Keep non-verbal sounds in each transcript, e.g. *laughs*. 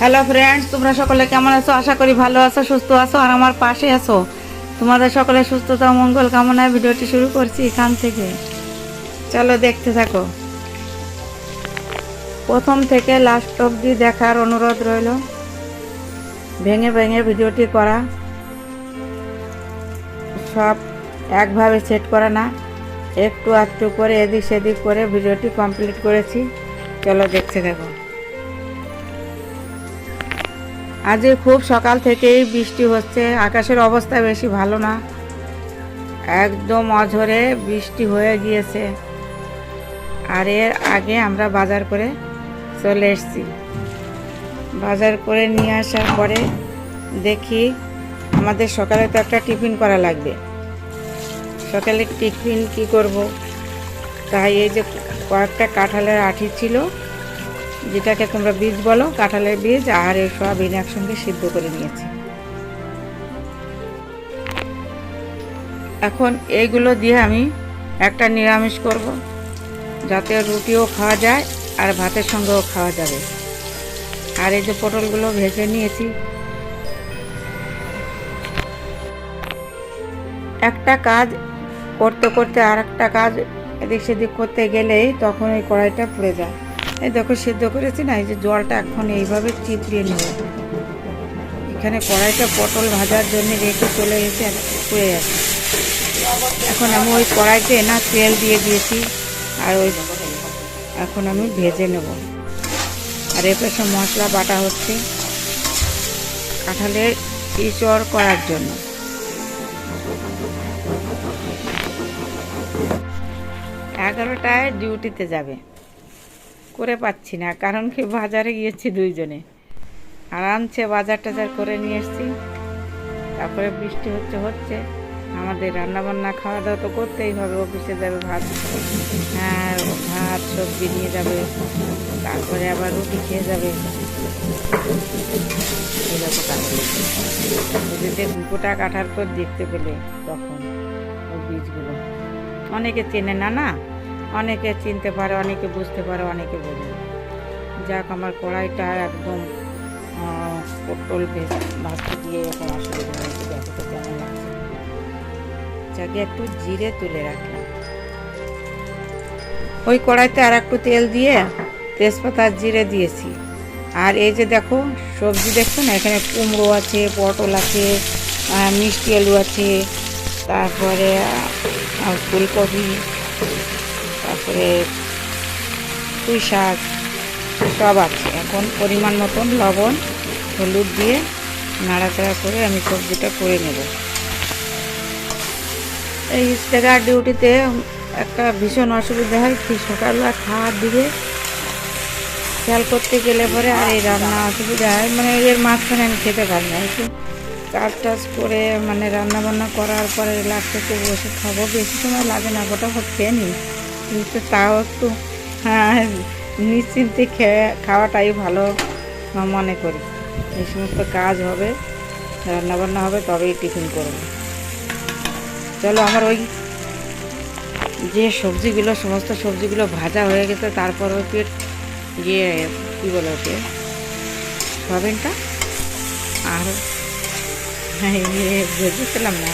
Hello friends তোমরা সকলে কেমন আছো? আশা করি ভালো আছো, সুস্থ আছো, আর আমার পাশে আছো। তোমাদের সকলে সুস্থতা, মঙ্গল কামনায় ভিডিওটি শুরু করছি এখান থেকে। চলো দেখতে থাকো। প্রথম থেকে লাস্ট অবধি দেখার অনুরোধ রইল। ভেঙে ভেঙে ভিডিওটি করা। সব একভাবে সেট করা না। একটু একটু করে এদিক সেদিক করে ভিডিওটি কমপ্লিট করেছি। চলো দেখতে থাকো। আজ খুব সকাল থেকেই বৃষ্টি হচ্ছে। আকাশের অবস্থা বেশি ভালো না। একদম অঝরে বৃষ্টি হয়ে গিয়েছে। আর এর আগে আমরা বাজার করে চলে এসেছি। বাজার করে নিয়ে আসার পরে দেখি আমাদের সকালে তো একটা টিফিন করা লাগবে। সকালে টিফিন কি করব? তাই এই যে কয়েকটা কাঁঠালের আঠি ছিল যেটাকে তোমরা বীজ বলো, কাঁঠালের বীজ আর এই সয়াবিন একসঙ্গে সিদ্ধ করে নিয়েছি। এখন এইগুলো দিয়ে আমি একটা নিরামিষ করব, যাতে রুটিও খাওয়া যায় আর ভাতের সঙ্গেও খাওয়া যাবে। আর এই যে পটলগুলো ভেজে নিয়েছি। একটা কাজ করতে করতে আর একটা কাজ এদিক সেদিক করতে গেলেই তখন ওই কড়াইটা পুড়ে যায়। এই দেখো, সিদ্ধ করেছি না, এই যে জলটা এখন এইভাবে চিপড়িয়ে নেব। এখানে কড়াইটা পটল ভাজার জন্য রেখে চলে এসে পুড়ে গেছে। এখন আমি ওই কড়াইতে না তেল দিয়ে দিয়েছি, আর ওই এখন আমি ভেজে নেব। আর এ পাশে মশলা বাটা হচ্ছে কাঁঠালের ইচড় করার জন্য। এগারোটায় ডিউটিতে যাবে। করে পাচ্ছি না, কারণ কি বাজারে গিয়েছি দুইজনে। আর আনছে, বাজার টাজার করে নিয়ে এসছি। তারপরে বৃষ্টি হচ্ছে হচ্ছে। আমাদের রান্না বান্না খাওয়া দাওয়া তো করতেই হবে, অফিসে যাবে ভাত হ্যাঁ ভাত, সবজি নিয়ে যাবে। তারপরে আবার রুটি খেয়ে যাবে। গোটা কাঠার পর দেখতে পেলে তখন, ওই বীজগুলো। অনেকে চেনে না না? অনেকে চিনতে পারে, অনেকে বুঝতে পারে, অনেকে বোঝে যাক, আমার কড়াইটা একদম পটল ভেজ ভাজতে দিয়ে এরকম অসুবিধা হয়েছে দেখো কেমন লাগছে? যাকে একটু জিরে তুলে রাখলাম। ওই কড়াইতে আর একটু তেল দিয়ে তেজপাতা জিরে দিয়েছি। আর এই যে দেখো, সবজি দেখছ না? এখানে কুমড়ো আছে, পটল আছে মিষ্টি আলু আছে, তারপরে ফুলকপি তারপরে পুঁই শাক, সব আছে। এখন পরিমাণ মতন লবণ, হলুদ দিয়ে নাড়াচাড়া করে আমি সবজিটা করে নেব। এই জায়গার ডিউটিতে একটা ভীষণ অসুবিধা হয়, কি সকালবেলা খাওয়ার দিকে। খেয়াল করতে গেলে পরে আর এই রান্না অসুবিধা হয়। মানে এর মাঝখানে আমি খেতে পারি না। একটু কাজ টাজ করে মানে রান্না বান্না করার পরে লাস্টে বসে খাব, বেশি সময় লাগে না, ফটাফট খেয়ে নিই। কিন্তু তাও একটু হ্যাঁ নিশ্চিন্তে খেয়ে, খাওয়াটাই ভালো মনে করি। এই সমস্ত কাজ হবে, রান্নাবান্না হবে, তবেই টিফিন করব। চলো আমার ওই যে সবজিগুলো, সমস্ত সবজিগুলো ভাজা হয়ে গেছে, তারপর ওই পেট ইয়ে কী বলে ওকে, সয়াবিনটা? আর হ্যাঁ ইয়ে ভেজেছিলাম না।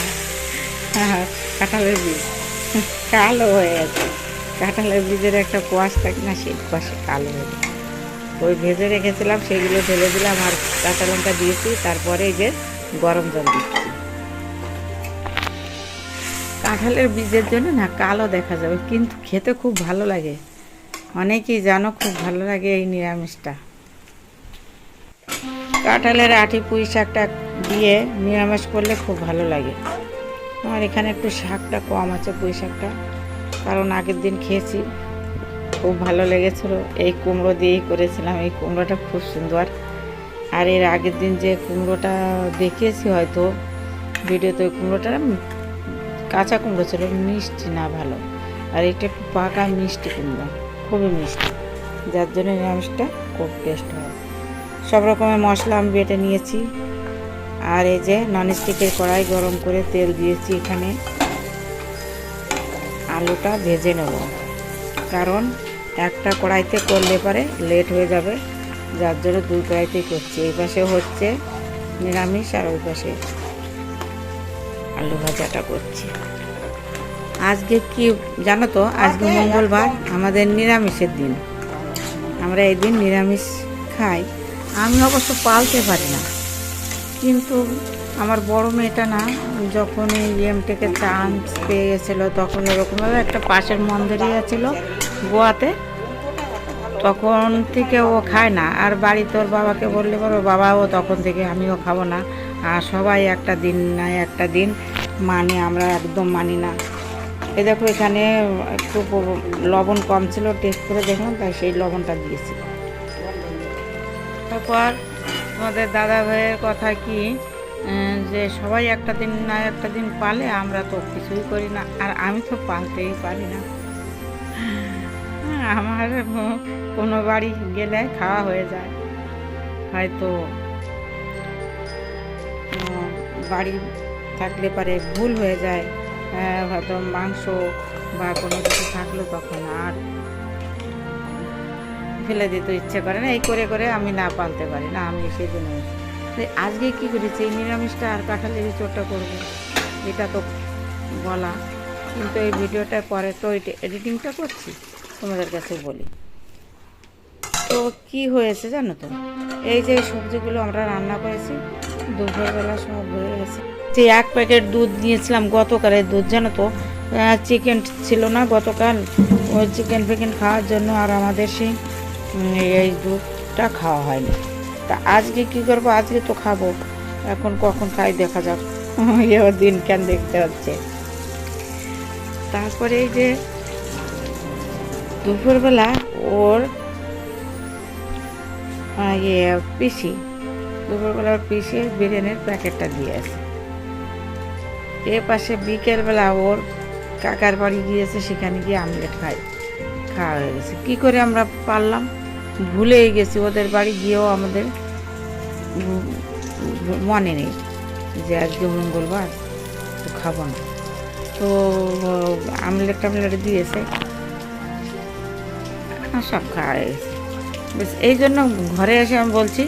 হ্যাঁ কাঁঠালের বীজ। কালো হয়ে গেছে। কাঁঠালের বীজের একটা কোয়াশ থাকে না, সেই কোয়াশে কালো হয়ে ওই ভেজে রেখেছিলাম সেগুলো ঢেলে দিলাম আর কাঁচা লঙ্কা দিয়েছি, তারপরে যে গরম জল দিচ্ছি। কাঁঠালের বীজের জন্য না কালো দেখা যাবে, কিন্তু খেতে খুব ভালো লাগে। অনেকেই জানো খুব ভালো লাগে এই নিরামিষটা। কাঁঠালের আঠি পুঁই শাকটা দিয়ে নিরামিষ করলে খুব ভালো লাগে। আমার এখানে একটু শাকটা কম আছে, পুঁই শাকটা? কারণ আগের দিন খেয়েছি। খুব ভালো লেগেছিল। এই কুমড়ো দিয়েই করেছিলাম। এই কুমড়োটা খুব সুন্দর। আর এর আগের দিন যে কুমড়োটা দেখিয়েছি হয়তো ভিডিওতে, ওই কুমড়োটা কাঁচা কুমড়ো ছিল, মিষ্টি না ভালো। আর এটা একটু পাকা মিষ্টি কুমড়ো, খুবই মিষ্টি। যার জন্য নিরামিষটা খুব টেস্ট হয়। সব রকমের মশলা আমি বেটে নিয়েছি। আর এই যে ননস্টিকের কড়াই গরম করে তেল দিয়েছি এখানে। আলুটা ভেজে নেব। কারণ একটা কড়াইতে করলে পরে লেট হয়ে যাবে। যার জন্য দুই কড়াইতেই করছি। এই পাশে হচ্ছে নিরামিষ আর ওই পাশে আলু ভাজাটা করছি। আজকে কি জানো তো আজকে মঙ্গলবার আমাদের নিরামিষের দিন। আমরা এই দিন নিরামিষ খাই। আমি অবশ্য পালতে পারি না। কিন্তু আমার বড় মেয়েটা না, যখন এই এমটেকে চান্স পেয়ে গেছিল তখন এরকমভাবে একটা পাশের মন্দিরে গেছিল গোয়াতে। তখন থেকে ও খায় না। আর বাড়ি তোর বাবাকে বললে বলো বাবাও তখন থেকে আমিও খাব না। আর সবাই একটা দিন না একটা দিন মানে আমরা একদম মানি না। এ দেখো, এখানে একটু লবণ কম ছিল টেস্ট করে দেখলাম, তাই সেই লবণটা দিয়েছি। তারপর আমাদের দাদা ভাইয়ের কথা কি যে সবাই একটা দিন না একটা দিন পালে আমরা তো কিছুই করি না, আর আমি তো পালতেই পারি না। আমার কোনো বাড়ি গেলে খাওয়া হয়ে যায়। হয়তো বাড়ি থাকলে পারে ভুল হয়ে যায় হয়তো মাংস বা কোনো কিছু থাকল তখন আর ফেলে দিতে ইচ্ছে করে না, এই করে করে আমি না পালতে পারি না, আমি সেই জন্য আজকে কী করেছি? এই নিরামিষটা আর কাঁঠালের চোরটা করব। এটা তো বলা। কিন্তু এই ভিডিওটা পরে তো এডিটিংটা করছি। তোমাদের কাছে বলি। তো কি হয়েছে জানো তো? এই যে সবজিগুলো আমরা রান্না করেছি, দুপুরবেলা সব হয়ে গেছে। যে এক প্যাকেট দুধ নিয়েছিলাম গতকালের দুধ, জানো তো? চিকেন ছিল না গতকাল। ওই চিকেন ফিকেন খাওয়ার জন্য আর আমাদের সেই এই দুধটা খাওয়া হয়নি। তা আজকে কি করব? আজকে তো খাব। এখন কখন খাই দেখা যাক। *laughs* এও দিন কেন দেখতে হচ্ছে। তারপরে এই যে দুপুরবেলা ওর ইয়ে পিসি, দুপুরবেলা ওর পিসি বিরিয়ানির প্যাকেটটা দিয়ে আসে। এ পাশে বিকেলবেলা ওর কাকার বাড়ি গিয়েছে, সেখানে গিয়ে আমলেট খাই। খাওয়া হয়ে গেছে। কী করে আমরা পারলাম? ভুলেই গেছি, ওদের বাড়ি গিয়েও আমাদের মনে নেই যে আজকে মঙ্গলবার, তো খাব না। তো, আমলেট টামলেট দিয়েছে সব খাওয়া গেছে বেশ, এই জন্য ঘরে এসে আমি বলছি,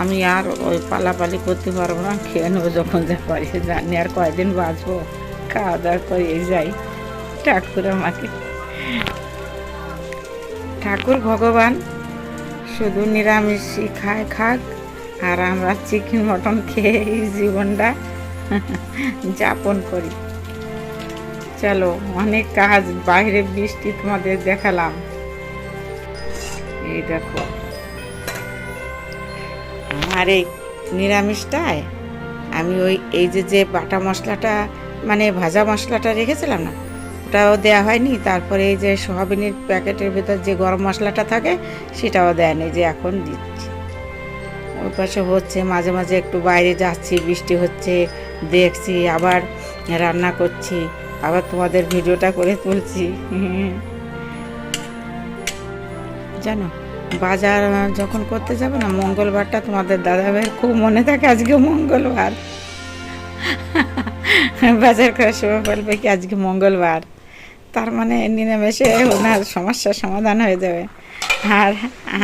আমি আর ওই পালাপালি করতে পারব না, খেয়ে নেব যখন যা পারি। জানি আর কয়দিন বাঁচবো, খাওয়া দাওয়া করে যাই। ঠাকুর আমাকে ঠাকুর ভগবান, শুধু নিরামিষই খায় খাক, আর আমরা চিকেন মটন খেয়ে এই জীবনটা *laughs* যাপন করি। চলো, অনেক কাজ, বাইরে বৃষ্টি তোমাদের দেখালাম। এই দেখো। আর এই নিরামিষটায়? আমি ওই, এই যে যে বাটা মশলাটা মানে ভাজা মশলাটা রেখেছিলাম না? ওটাও দেওয়া হয়নি। তারপরে এই যে সোয়াবিনের প্যাকেটের ভেতর যে গরম মশলাটা থাকে, সেটাও দেয়নি যে এখন দিচ্ছি। ওই পাশে হচ্ছে মাঝে মাঝে একটু বাইরে যাচ্ছি, বৃষ্টি হচ্ছে, দেখছি, আবার রান্না করছি, আবার তোমাদের ভিডিওটা করে তুলছি। জানো, বাজার যখন করতে যাবে না, মঙ্গলবারটা তোমাদের দাদা ভাইয়ের খুব মনে থাকে, আজকে মঙ্গলবার। বাজার করার সময় বলবে কি, আজকে মঙ্গলবার। তার মানে নিরামিষে ওনার সমস্যার সমাধান হয়ে যাবে। আর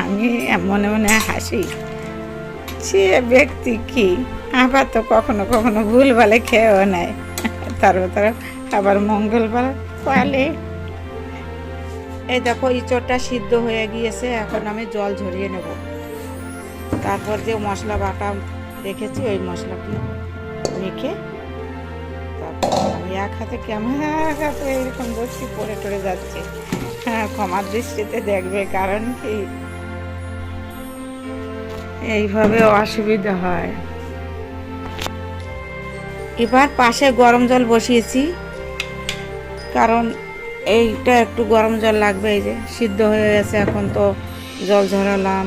আমি মনে মনে হাসি। সে ব্যক্তি কি? আবার তো কখনো কখনো ভুল ভালে খেয়েও নেয়। তার আবার মঙ্গলবার পালে। এই দেখো, ইঁচড়টা সিদ্ধ হয়ে গিয়েছে, এখন আমি জল ঝরিয়ে নেব। তারপর যে মশলা বাটা রেখেছি ওই মশলাটি তারপর আমি এক হাতে ক্যামেরা এক হাতে এরকম বসছি পড়ে টরে যাচ্ছে। হ্যাঁ ক্ষমার দৃষ্টিতে দেখবে, কারণ কি? এইভাবে অসুবিধা হয়। এবার পাশে গরম জল বসিয়েছি, কারণ এইটা একটু গরম জল লাগবে, এই যে সিদ্ধ হয়ে গেছে, এখন তো জল ঝরালাম।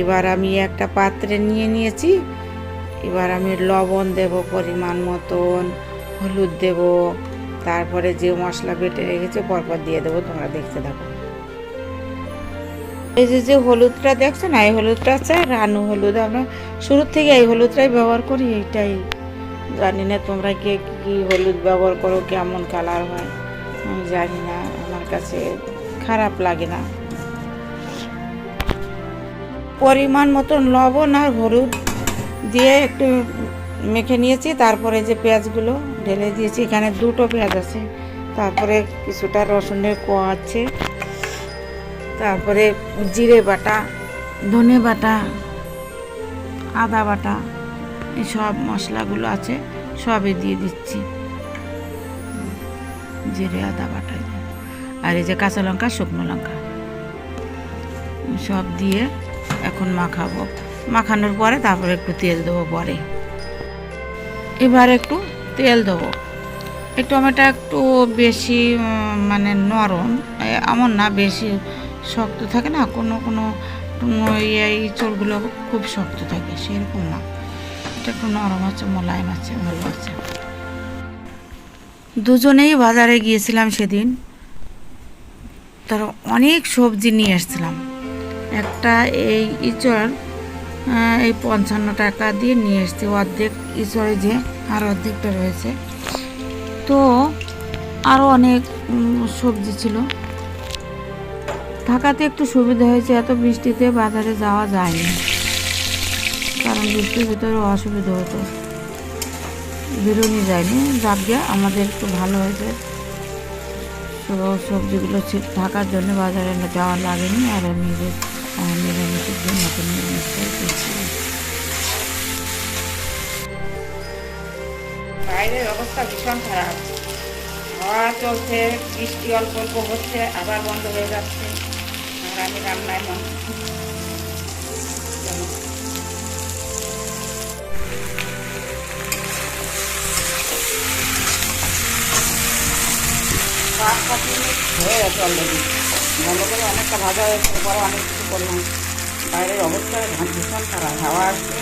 এবার আমি একটা পাত্রে নিয়ে নিয়েছি, এবার আমি লবণ দেব পরিমাণ মতন। হলুদ দেব, তারপরে যে মশলা বেটে রেখেছে, পরপর দিয়ে দেবো, তোমরা দেখতে থাকো। এই যে যে হলুদটা দেখছ না, এই হলুদটা আছে রানু হলুদ। আমরা শুরুর থেকে এই হলুদটাই ব্যবহার করি, এইটাই। জানি না তোমরা কে কী হলুদ ব্যবহার করো, কেমন কালার হয়, আমি জানি না, আমার কাছে খারাপ লাগে না। পরিমাণ মতন লবণ আর হলুদ দিয়ে একটু মেখে নিয়েছি, তারপরে যে পেঁয়াজগুলো ঢেলে দিয়েছি। এখানে দুটো পেঁয়াজ আছে। তারপরে কিছুটা রসুনের কোয়া আছে। তারপরে জিরে বাটা, ধনে বাটা, আদা বাটা, এই সব মশলাগুলো আছে, সবই দিয়ে দিচ্ছি। জিরে, আদা বাটা। আর এই যে কাঁচা লঙ্কা, শুকনো লঙ্কা। সব দিয়ে এখন মাখাবো। মাখানোর পরে তারপরে একটু তেল দেবো পরে। এবার একটু তেল দেবো। এই টমেটো একটু বেশি মানে নরম। এমন না, বেশি শক্ত থাকে না, কোনো কোনো এই চোরগুলো খুব শক্ত থাকে, সেরকম না। এটা একটু নরম আছে, মোলায়েম আছে, ভালো আছে। দুজনেই বাজারে গিয়েছিলাম সেদিন। তার অনেক সবজি নিয়ে এসেছিলাম একটা এই ইচড় এই পঞ্চান্ন টাকা দিয়ে নিয়ে এসছি অর্ধেক ইচড়ে যে আর অর্ধেকটা রয়েছে। তো আরও অনেক সবজি ছিল। থাকাতে একটু সুবিধা হয়েছে এত বৃষ্টিতে বাজারে যাওয়া যায়নি। কারণ বৃষ্টির ভিতরে অসুবিধা হতো। বেরোনি যায়নি। যাক আমাদের একটু ভালো হয়েছে। সবজিগুলো থাকার জন্য বাজারে যাওয়া লাগেনি। আর আহ, নিরামিষের জন্য নিরামিষটাই করছি। বাইরের অবস্থা ভীষণ খারাপ। হাওয়া চলছে, বৃষ্টি অল্প অল্প হচ্ছে, আবার বন্ধ হয়ে যাচ্ছে। আর আমি রান্নায় মন। হয়ে করে অনেকটা ভাজা হয়েছে পরে অনেক কিছু করলাম। বাইরের অবস্থা ভীষণ খারাপ, হাওয়া আসছে।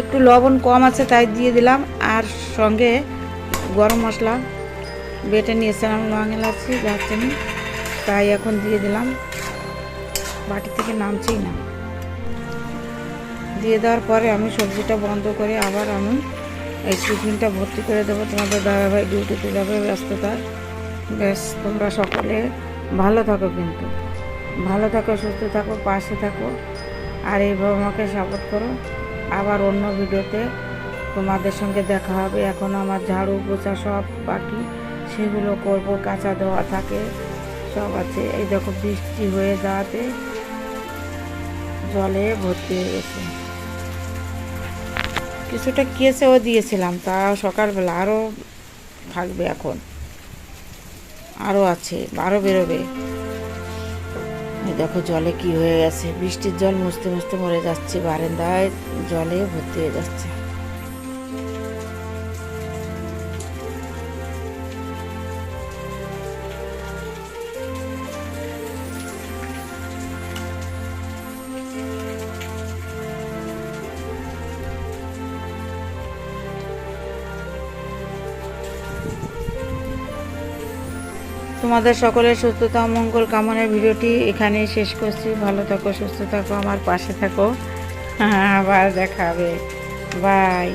একটু লবণ কম আছে তাই দিয়ে দিলাম, আর সঙ্গে গরম মশলা বেটে নিয়েছিলাম লং এলাচি দারচিনি, তাই এখন দিয়ে দিলাম। বাটি থেকে নামছেই না। দিয়ে দেওয়ার পরে আমি সবজিটা বন্ধ করে আবার আমি এই টিফিনটা ভর্তি করে দেবো। তোমাদের দাদাভাই ডিউটিতে যাবে, ব্যস্ততা। ব্যাস, তোমরা সকলে ভালো থাকো কিন্তু। ভালো থাকো, সুস্থ থাকো, পাশে থাকো। আর এইভাবে আমাকে সাপোর্ট করো। আবার অন্য ভিডিওতে তোমাদের সঙ্গে দেখা হবে। এখন আমার ঝাড়ু, পোছা সব বাকি। সেগুলো করব, কাঁচা দেওয়া থাকে, সব আছে। এই দেখো বৃষ্টি হয়ে যাওয়াতে জলে ভর্তি হয়ে গেছে। কিছুটা কেসেও দিয়েছিলাম, তা সকালবেলা আরও থাকবে এখন। আরও আছে আরও বেরোবে। দেখো জলে কি হয়ে গেছে। বৃষ্টির জল মুছতে মুছতে মরে যাচ্ছে। বারেন্দায় জলে ভর্তি হয়ে যাচ্ছে। তোমাদের সকলের সুস্থতা মঙ্গল কামনার ভিডিওটি এখানেই শেষ করছি। ভালো থাকো, সুস্থ থাকো, আমার পাশে থাকো। আবার দেখা হবে বাই।